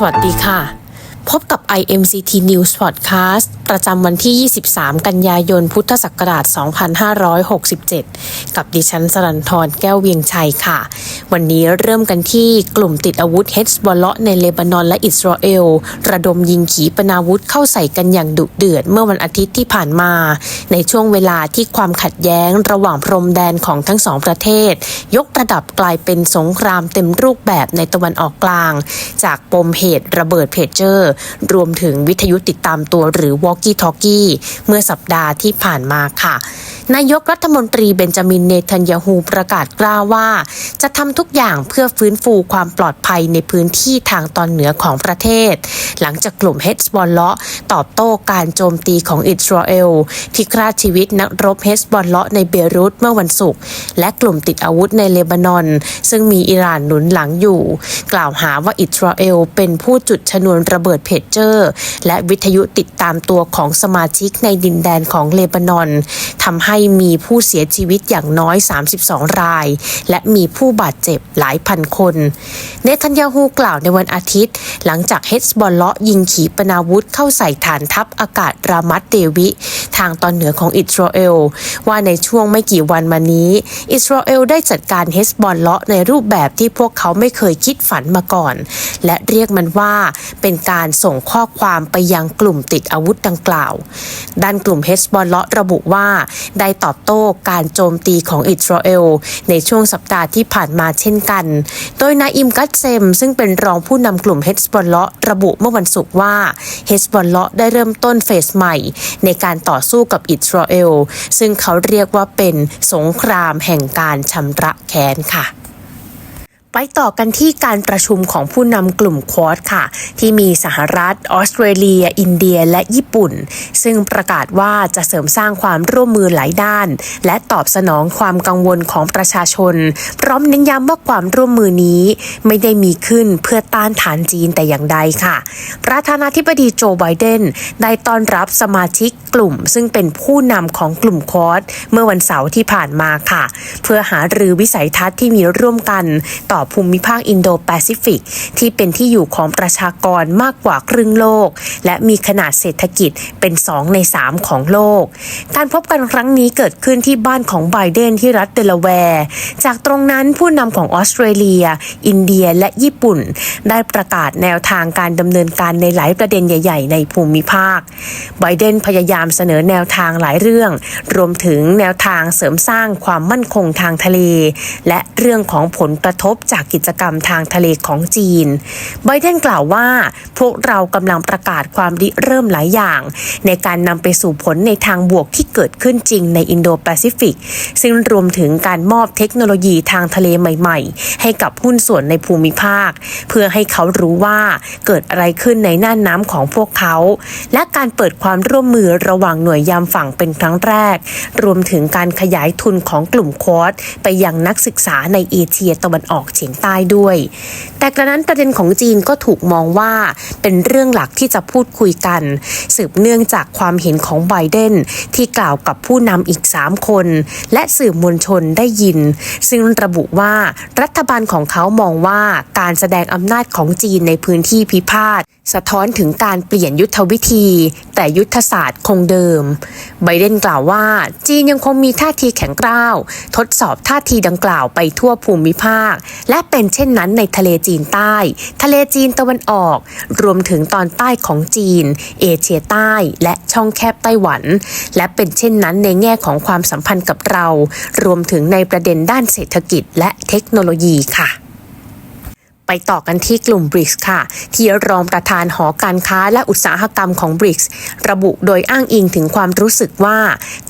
สวัสดีค่ะ พบกับ IMCT News Podcast ประจำวันที่ 23 กันยายน พุทธศักราช 2567 กับดิฉันสรันทรแก้วเวียงชัยค่ะ วันนี้เริ่มกันที่กลุ่มติดอาวุธเฮสบอลเลาะในเลบานอนและอิสราเอล ระดมยิงขีปนาวุธเข้าใส่กันอย่างดุเดือดเมื่อวันอาทิตย์ที่ผ่านมา ในช่วงเวลาที่ความขัดแย้งระหว่างพรมแดนของทั้งสองประเทศ ยกระดับกลายเป็นสงครามเต็มรูปแบบในตะวันออกกลาง จากปมเหตุระเบิดเพจเจอร์ รวมถึงวิทยุติดตามตัวหรือกี้ทอกี้เมื่อสัปดาห์ที่ผ่านมาค่ะ นายกรัฐมนตรีเบนจามินเนทันยาฮูประกาศกล้าวว่า จะทำทุกอย่างเพื่อฟื้นฟูความปลอดภัยในพื้นที่ทางตอนเหนือของประเทศ หลังจากกลุ่มเฮสบอลเลาะตอบโต้การโจมตีของอิสราเอลที่ฆ่าชีวิตนักรบเฮสบอลเลาะในเบรุตเมื่อวันศุกร์และกลุ่มติดอาวุธในเลบานอน ซึ่งมีอิหร่านหนุนหลังอยู่ กล่าวหาว่าอิสราเอลเป็นผู้จุดชนวนระเบิดเพจเจอร์ และวิทยุติดตามตัวของสมาชิกในดินแดนของเลบานอนทำให้มีผู้เสียชีวิตอย่างน้อย 32 ราย และมีผู้บาดเจ็บหลายพันคน เนทันยาฮูกล่าวในวันอาทิตย์ หลังจากเฮสบอลเลาะยิงขีปนาวุธเข้าใส่ฐานทัพอากาศรามัตเดวิ ทางตอนเหนือของอิสราเอล ว่าในช่วงไม่กี่วันมานี้ อิสราเอลได้จัดการเฮสบอลเลาะในรูปแบบที่พวกเขาไม่เคยคิดฝันมาก่อน และเรียกมันว่าเป็นการส่งข้อความไปยังกลุ่มติดอาวุธดังกล่าว ด้านกลุ่มเฮสบอลเลาะระบุว่า ได้ตอบโต้การโจมตีของอิสราเอล ในช่วงสัปดาห์ที่ผ่านมาเช่นกัน โดยนาอิมกัตเซม ซึ่งเป็นรองผู้นำกลุ่มเฮสบอลเลาะระบุเมื่อวันศุกร์ว่าเฮสบอลเลาะได้เริ่มต้นเฟสใหม่ ในการต่อสู้กับอิสราเอล ซึ่งเขาเรียกว่าเป็นสงครามแห่งการชำระแค้นค่ะ ไปต่อกันที่การประชุมของผู้นำกลุ่มควอดค่ะ ที่มีสหรัฐ ออสเตรเลีย อินเดียและญี่ปุ่น ซึ่งประกาศว่าจะเสริมสร้างความร่วมมือหลายด้าน และตอบสนองความกังวลของประชาชน พร้อมเน้นย้ำว่าความร่วมมือนี้ ไม่ได้มีขึ้นเพื่อต้านทานจีนแต่อย่างใดค่ะ ประธานาธิบดีโจไบเดนได้ต้อนรับสมาชิกกลุ่ม ซึ่งเป็นผู้นำของกลุ่มควอดเมื่อวันเสาร์ที่ผ่านมาค่ะ เพื่อหารือวิสัยทัศน์ที่มีร่วมกันต่อภูมิภาคอินโดแปซิฟิก ที่เป็นที่อยู่ของประชากรมากกว่าครึ่งโลก และมีขนาดเศรษฐกิจเป็น 2 ใน 3 ของโลก การพบกันครั้งนี้เกิดขึ้นที่บ้านของไบเดนที่รัฐเดลาแวร์จากตรงนั้นผู้นำของออสเตรเลีย อินเดียและญี่ปุ่น ได้ประกาศแนวทางการดำเนินการในหลายประเด็นใหญ่ ๆ ในภูมิภาคไบเดนพยายามเสนอแนวทางหลายเรื่อง รวมถึงแนวทางเสริมสร้างความมั่นคงทางทะเล และเรื่องของผลกระทบจากกิจกรรมทางทะเลของจีน ไบเดนกล่าวว่า พวกเรากำลังประกาศความริเริ่มหลายอย่าง ในการนำไปสู่ผลในทางบวกที่เกิดขึ้นจริงในอินโดแปซิฟิก ซึ่งรวมถึงการมอบเทคโนโลยีทางทะเลใหม่ ๆ ให้กับหุ้นส่วนในภูมิภาค เพื่อให้เขารู้ว่าเกิดอะไรขึ้นในน่านน้ำของพวกเขา และการเปิดความร่วมมือระหว่างหน่วยยามฝั่งเป็นครั้งแรก รวมถึงการขยายทุนของกลุ่มควอดไปยังนักศึกษาในเอเชียตะวันออกเฉียงใต้ด้วย แต่กระนั้นประเด็นของจีนก็ถูกมองว่าเป็นเรื่องหลักที่จะพูดคุยกัน สืบเนื่องจากความเห็นของไบเดนที่กล่าวกับผู้นำอีก 3 คน และสื่อมวลชนได้ยิน ซึ่งระบุว่ารัฐบาลของเขามองว่าการแสดงอำนาจของจีนในพื้นที่พิพาท สะท้อนถึงการเปลี่ยนยุทธวิธี แต่ยุทธศาสตร์คงเดิม ไบเดนกล่าวว่า จีนยังคงมีท่าทีแข็งกร้าว ทดสอบท่าทีดังกล่าวไปทั่วภูมิภาค และเป็นเช่นนั้นในทะเลจีนใต้ ทะเลจีนตะวันออก รวมถึงตอนใต้ของจีน เอเชียใต้ และช่องแคบไต้หวัน และเป็นเช่นนั้นในแง่ของความสัมพันธ์กับเรา รวมถึงในประเด็นด้านเศรษฐกิจและเทคโนโลยีค่ะ ไปต่อกันที่กลุ่ม BRICS ค่ะ ที่รองประธานหอการค้าและอุตสาหกรรมของ BRICS ระบุโดยอ้างอิงถึงความรู้สึกว่า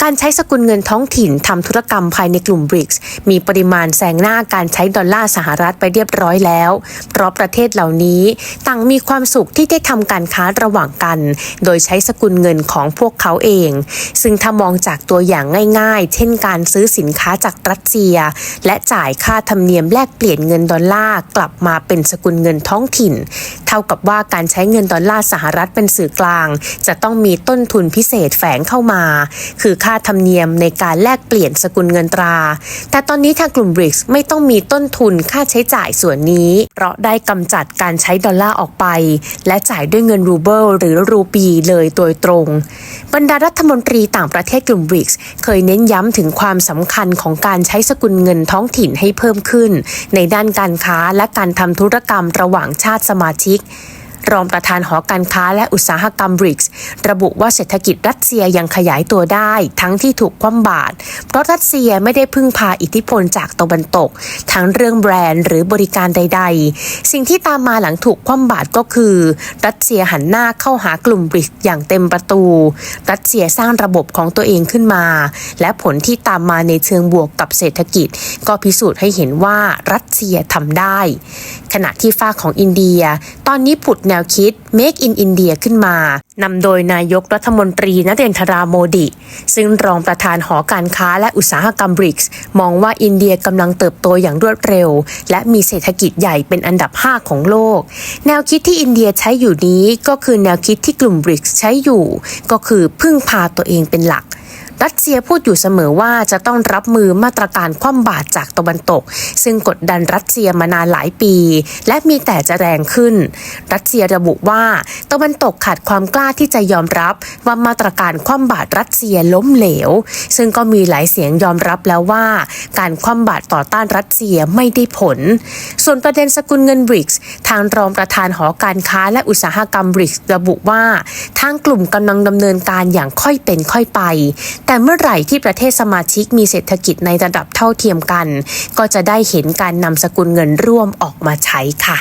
การใช้สกุลเงินท้องถิ่นทำธุรกรรมภายในกลุ่ม BRICS มีปริมาณแซงหน้าการใช้ดอลลาร์สหรัฐไปเรียบร้อยแล้ว เพราะประเทศเหล่านี้ต่างมีความสุขที่ได้ทำการค้าระหว่างกัน โดยใช้สกุลเงินของพวกเขาเอง ซึ่งถ้ามองจากตัวอย่างง่ายๆ เช่น การซื้อสินค้าจากรัสเซีย และจ่ายค่าธรรมเนียมแลกเปลี่ยนเงินดอลลาร์กลับมาเป็นสกุลเงินท้องถิ่น เท่ากับว่าการใช้เงินดอลลาร์สหรัฐเป็นสื่อกลาง จะต้องมีต้นทุนพิเศษแฝงเข้ามา คือค่าธรรมเนียมในการแลกเปลี่ยนสกุลเงินตรา แต่ตอนนี้ทางกลุ่มบริกไม่ต้องมีต้นทุนค่าใช้จ่ายส่วนนี้ เพราะได้กำจัดการใช้ดอลลาร์ออกไป และจ่ายด้วยเงินรูเบิลหรือรูปีเลยโดยตรง บรรดารัฐมนตรีต่างประเทศกลุ่มบริกเคยเน้นย้ำถึงความสำคัญของการใช้สกุลเงินท้องถิ่นให้เพิ่มขึ้น ในด้านการค้าและการทำธุรกรรมระหว่างชาติสมาชิก รองประธานหอการค้าและอุตสาหกรรมบริกส์ระบุว่าเศรษฐกิจรัสเซียยังขยายตัวได้ ทั้งที่ถูกคว่ำบาตรเพราะรัสเซียไม่ได้พึ่งพาอิทธิพลจากตะวันตก ทั้งเรื่องแบรนด์หรือบริการใด ๆ สิ่งที่ตามมาหลังถูกคว่ำบาตรก็คือ รัสเซียหันหน้าเข้าหากลุ่มบริกส์อย่างเต็มประตู รัสเซียสร้างระบบของตัวเองขึ้นมา และผลที่ตามมาในเชิงบวกกับเศรษฐกิจ ก็พิสูจน์ให้เห็นว่ารัสเซียทำได้ ขณะที่ฝ้าของอินเดีย ตอนนี้ผุดแนวคิด Make in India ขึ้นมานำโดยนายกรัฐมนตรีนเรนทราโมดิ ซึ่งรองประธานหอการค้าและอุตสาหกรรมบริกส์มองว่าอินเดียกำลังเติบโตอย่างรวดเร็ว และมีเศรษฐกิจใหญ่เป็นอันดับ 5 ของโลก แนวคิดที่อินเดียใช้อยู่นี้ก็คือแนวคิดที่กลุ่มบริกส์ใช้อยู่ ก็คือพึ่งพาตัวเองเป็นหลัก รัสเซียพูดอยู่เสมอว่าจะต้องรับมือมาตรการคว่ำบาตรจากตะวันตก ซึ่งกดดันรัสเซียมานานหลายปี และมีแต่จะแรงขึ้น รัสเซียระบุว่า ตะวันตกขาดความกล้าที่จะยอมรับว่ามาตรการคว่ำบาตรรัสเซียล้มเหลว ซึ่งก็มีหลายเสียงยอมรับแล้วว่า การคว่ำบาตรต่อต้านรัสเซียไม่ได้ผล ส่วนประเด็นสกุลเงินบริกส์ทางรองประธานหอการค้าและอุตสาหกรรมบริกส์ระบุว่า ทางกลุ่มกำลังดำเนินการอย่างค่อยเป็นค่อยไปแต่เมื่อไหร่ที่ประเทศสมาชิกมีเศรษฐกิจในระดับเท่าเทียมกัน ก็จะได้เห็นการนำสกุลเงินร่วมออกมาใช้ค่ะ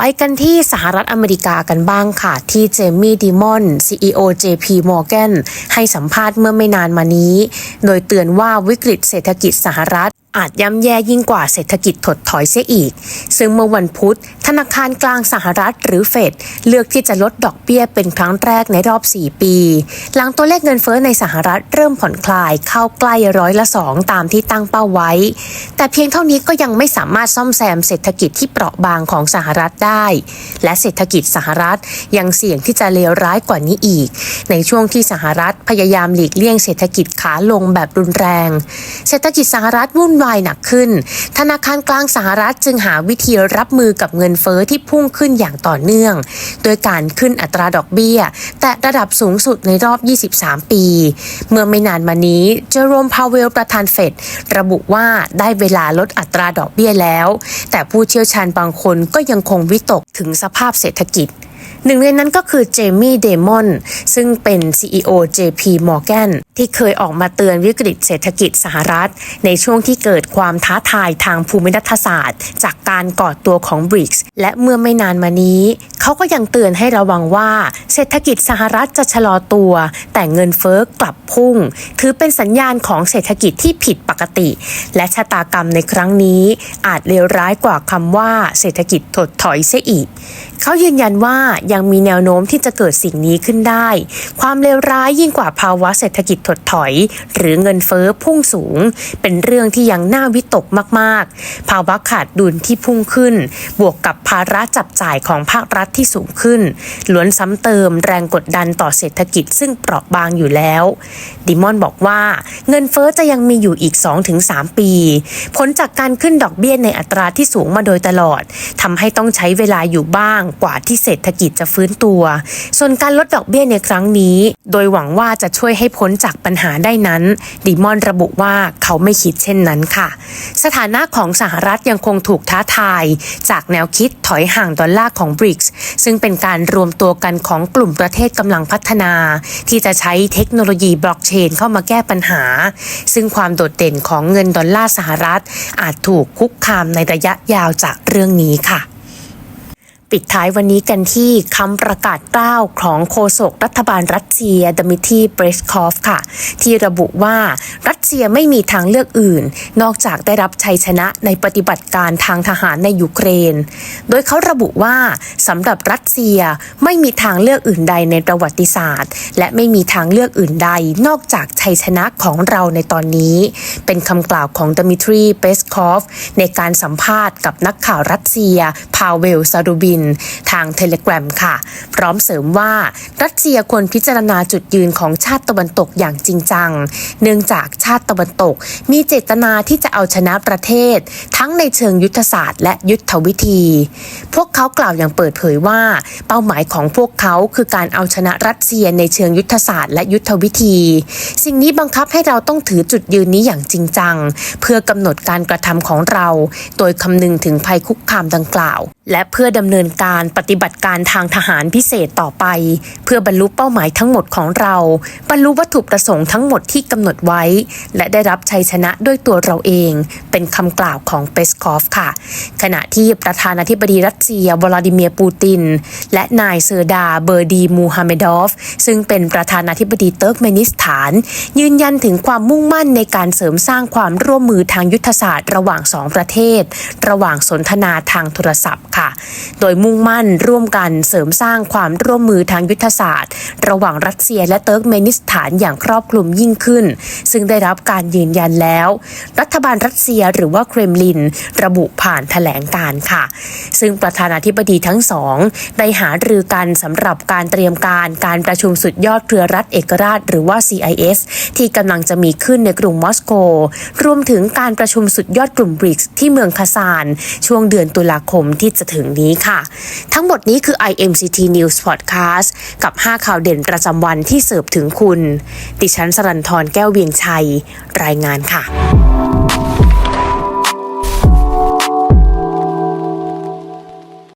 ไปกันที่สหรัฐอเมริกากันบ้างค่ะ ที่เจมี่ดิมอน CEO JP Morgan ให้สัมภาษณ์เมื่อไม่นานมานี้ โดยเตือนว่าวิกฤตเศรษฐกิจสหรัฐอาจย่ำแย่ยิ่งกว่าเศรษฐกิจถดถอยเสียอีก ซึ่งเมื่อวันพุธ ธนาคารกลางสหรัฐหรือเฟดเลือกที่จะลดดอกเบี้ยเป็นครั้งแรกในรอบ 4 ปี หลังตัวเลขเงินเฟ้อในสหรัฐเริ่มผ่อนคลายเข้าใกล้ร้อยละสองตามที่ตั้งเป้าไว้ แต่เพียงเท่านี้ก็ยังไม่สามารถซ่อมแซมเศรษฐกิจที่เปราะบางของสหรัฐได้และเศรษฐกิจสหรัฐยังเสี่ยงที่จะเลวร้ายกว่านี้อีก ในช่วงที่สหรัฐพยายามหลีกเลี่ยงเศรษฐกิจขาลงแบบรุนแรง เศรษฐกิจสหรัฐวุ่นวายหนักขึ้น ธนาคารกลางสหรัฐจึงหาวิธีรับมือกับเงินเฟอ้อที่พุ่งขึ้นอย่างต่อเนื่อง โดยการขึ้นอัตราดอกเบี้ย แต่ระดับสูงสุดในรอบ 23 ปี เมื่อไม่นานมานี้เจอโรมพาวเวลประธานเฟดระบุว่าได้เวลาลดอัตราดอกเบี้ยแล้ว แต่ผู้เชี่ยวชาญบางคนก็ยังคงวิตกถึงสภาพเศรษฐกิจ หนึ่งในนั้นก็คือเจมี่เดมอนซึ่งเป็น CEO JP Morgan ที่เคยออกมาเตือนวิกฤตเศรษฐกิจสหรัฐ ในช่วงที่เกิดความท้าทายทางภูมิรัฐศาสตร์ จากการก่อตัวของบริกส์และเมื่อไม่นานมานี้เขาก็ยังเตือนให้ระวังว่า เศรษฐกิจสหรัฐจะชะลอตัว แต่เงินเฟ้อกลับพุ่ง ถือเป็นสัญญาณของเศรษฐกิจที่ผิดปกติ และชะตากรรมในครั้งนี้ อาจเลวร้ายกว่าคำว่าเศรษฐกิจถดถอยเสียอีก เขายืนยันว่ายังมีแนวโน้มที่จะเกิดสิ่งนี้ขึ้นได้ ความเลวร้ายยิ่งกว่าภาวะเศรษฐกิจถดถอย หรือเงินเฟ้อพุ่งสูง เป็นเรื่องที่ยังน่าวิตกมาก ๆ ภาวะขาดดุลที่พุ่งขึ้น บวกกับภาระจับจ่ายของภาครัฐที่สูงขึ้น ล้วนซ้ำเติมแรงกดดันต่อเศรษฐกิจซึ่งเปราะบางอยู่แล้วดิมอนบอกว่าเงินเฟ้อจะยังมีอยู่อีก 2-3 ปี ผลจากการขึ้นดอกเบี้ยในอัตราที่สูงมาโดยตลอดทำให้ต้องใช้เวลาอยู่บ้างกว่าที่เศรษฐกิจจะฟื้นตัว ส่วนการลดดอกเบี้ยในครั้งนี้ โดยหวังว่าจะช่วยให้พ้นจากปัญหาได้นั้นดิมอนระบุว่าเขาไม่คิดเช่นนั้นค่ะ สถานะของสหรัฐยังคงถูกท้าทาย จากแนวคิดถอยห่างดอลลาร์ของบริกส์ซึ่งเป็นการรวมตัวกันของกลุ่มประเทศกำลังพัฒนา ที่จะใช้เทคโนโลยีบล็อกเชนเข้ามาแก้ปัญหา ซึ่งความโดดเด่นของเงินดอลลาร์สหรัฐ อาจถูกคุกคามในระยะยาวจากเรื่องนี้ค่ะ ปิดท้ายวันนี้กันที่คำประกาศกล้าวของโฆษกรัฐบาลรัสเซียดมิทีเบรสคอฟค่ะ ที่ระบุว่ารัสเซียไม่มีทางเลือกอื่น นอกจากได้รับชัยชนะในปฏิบัติการทางทหารในยูเครน โดยเขาระบุว่าสำหรับรัสเซียไม่มีทางเลือกอื่นใดในประวัติศาสตร์ และไม่มีทางเลือกอื่นใด นอกจากชัยชนะของเราในตอนนี้ เป็นคำกล่าวของดมิทรีเปสคอฟในการสัมภาษณ์กับนักข่าวรัสเซียพาเวลซารูบินทางเทเลกราฟค่ะ พร้อมเสริมว่ารัสเซียควรพิจารณาจุดยืนของชาติตะวันตกอย่างจริงจัง เนื่องจากชาติตะวันตก มีเจตนาที่จะเอาชนะประเทศ ทั้งในเชิงยุทธศาสตร์และยุทธวิธี พวกเขากล่าวอย่างเปิดเผยว่า เป้าหมายของพวกเขาคือการเอาชนะรัสเซียในเชิงยุทธศาสตร์และยุทธวิธี สิ่งนี้บังคับให้เราต้องถือจุดยืนนี้อย่างจริงจัง เพื่อกำหนดการกระทำของเรา โดยคำนึงถึงภัยคุกคามดังกล่าว และเพื่อดำเนินการปฏิบัติการทางทหารพิเศษต่อไป เพื่อบรรลุเป้าหมายทั้งหมดของเรา บรรลุวัตถุประสงค์ทั้งหมดที่กำหนดไว้ และได้รับชัยชนะด้วยตัวเราเอง เป็นคำกล่าวของเปสคอฟค่ะ ขณะที่ประธานาธิบดีรัสเซียวลาดิเมียร์ปูติน และนายเซอร์ดาเบอร์ดีมูฮัมเมดอฟ ซึ่งเป็นประธานาธิบดีเติร์กเมนิสถาน ยืนยันถึงความมุ่งมั่นในการเสริมสร้างความร่วมมือทางยุทธศาสตร์ ระหว่างสองประเทศ ระหว่างสนทนาทางโทรศัพท์ค่ะ โดยมุ่งมั่นร่วมกันเสริมสร้างความร่วมมือทางยุทธศาสตร์ ระหว่างรัสเซียและเติร์กเมนิสถานอย่างครอบคลุมยิ่งขึ้น ซึ่งได้รับการยืนยันแล้ว รัฐบาลรัสเซียหรือว่าเครมลิน ระบุผ่านแถลงการ์ค่ะ ซึ่งประธานาธิบดีทั้งสอง ได้หารือกันสำหรับการเตรียมการการประชุมสุดยอดเครือรัฐเอกราช หรือว่า CIS ที่กำลังจะมีขึ้นในกรุงมอสโก รวมถึงการประชุมสุดยอดกลุ่มบริกที่เมืองคาซาน ช่วงเดือนตุลาคมที่จะถึงนี้ค่ะทั้งหมดนี้คือ IMCT News Podcast กับ 5 ข่าวเด่นประจำวันที่เสิร์ฟถึงคุณ ดิฉันสรันทรแก้วเวียงชัย รายงานค่ะ